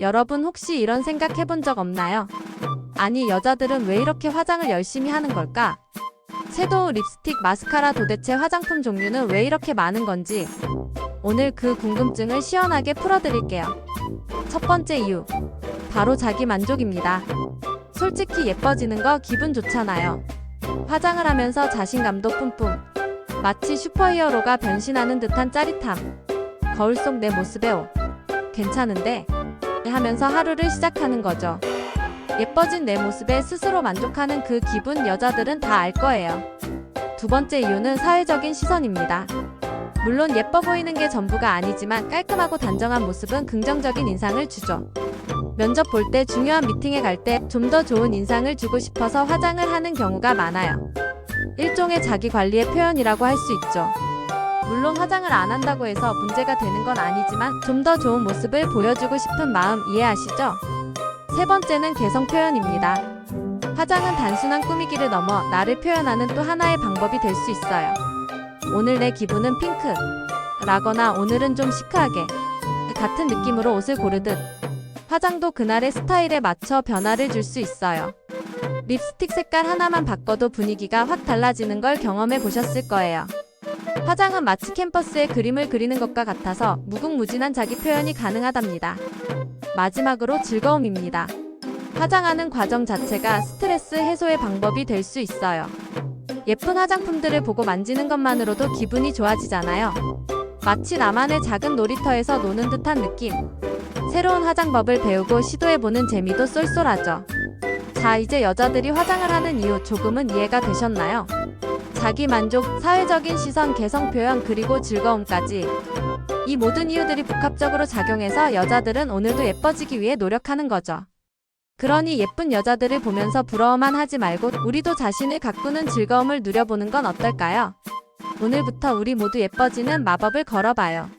여러분 혹시 이런 생각 해본 적 없나요? 아니, 여자들은 왜 이렇게 화장을 열심히 하는 걸까? 섀도우, 립스틱, 마스카라 도대체 화장품 종류는 왜 이렇게 많은 건지 오늘 그 궁금증을 시원하게 풀어드릴게요. 첫 번째 이유. 바로 자기 만족입니다. 솔직히 예뻐지는 거 기분 좋잖아요. 화장을 하면서 자신감도 뿜뿜. 마치 슈퍼히어로가 변신하는 듯한 짜릿함. 거울 속 내 모습에 오. 괜찮은데? 하면서 하루를 시작하는 거죠. 예뻐진 내 모습에 스스로 만족하는 그 기분 여자들은 다 알 거예요. 두 번째 이유는 사회적인 시선입니다. 물론 예뻐 보이는 게 전부가 아니지만 깔끔하고 단정한 모습은 긍정적인 인상을 주죠. 면접 볼 때 중요한 미팅에 갈 때 좀 더 좋은 인상을 주고 싶어서 화장을 하는 경우가 많아요. 일종의 자기 관리의 표현이라고 할 수 있죠. 물론 화장을 안 한다고 해서 문제가 되는 건 아니지만 좀 더 좋은 모습을 보여주고 싶은 마음 이해하시죠? 세 번째는 개성 표현입니다. 화장은 단순한 꾸미기를 넘어 나를 표현하는 또 하나의 방법이 될 수 있어요. 오늘 내 기분은 핑크. 라거나 오늘은 좀 시크하게. 같은 느낌으로 옷을 고르듯. 화장도 그날의 스타일에 맞춰 변화를 줄 수 있어요. 립스틱 색깔 하나만 바꿔도 분위기가 확 달라지는 걸 경험해 보셨을 거예요. 화장은 마치 캠퍼스에 그림을 그리는 것과 같아서 무궁무진한 자기 표현이 가능하답니다. 마지막으로 즐거움입니다. 화장하는 과정 자체가 스트레스 해소의 방법이 될 수 있어요. 예쁜 화장품들을 보고 만지는 것만으로도 기분이 좋아지잖아요. 마치 나만의 작은 놀이터에서 노는 듯한 느낌. 새로운 화장법을 배우고 시도해보는 재미도 쏠쏠하죠. 자, 이제 여자들이 화장을 하는 이유 조금은 이해가 되셨나요? 자기 만족, 사회적인 시선, 개성 표현, 그리고 즐거움까지. 이 모든 이유들이 복합적으로 작용해서 여자들은 오늘도 예뻐지기 위해 노력하는 거죠. 그러니 예쁜 여자들을 보면서 부러워만 하지 말고 우리도 자신을 가꾸는 즐거움을 누려보는 건 어떨까요? 오늘부터 우리 모두 예뻐지는 마법을 걸어봐요.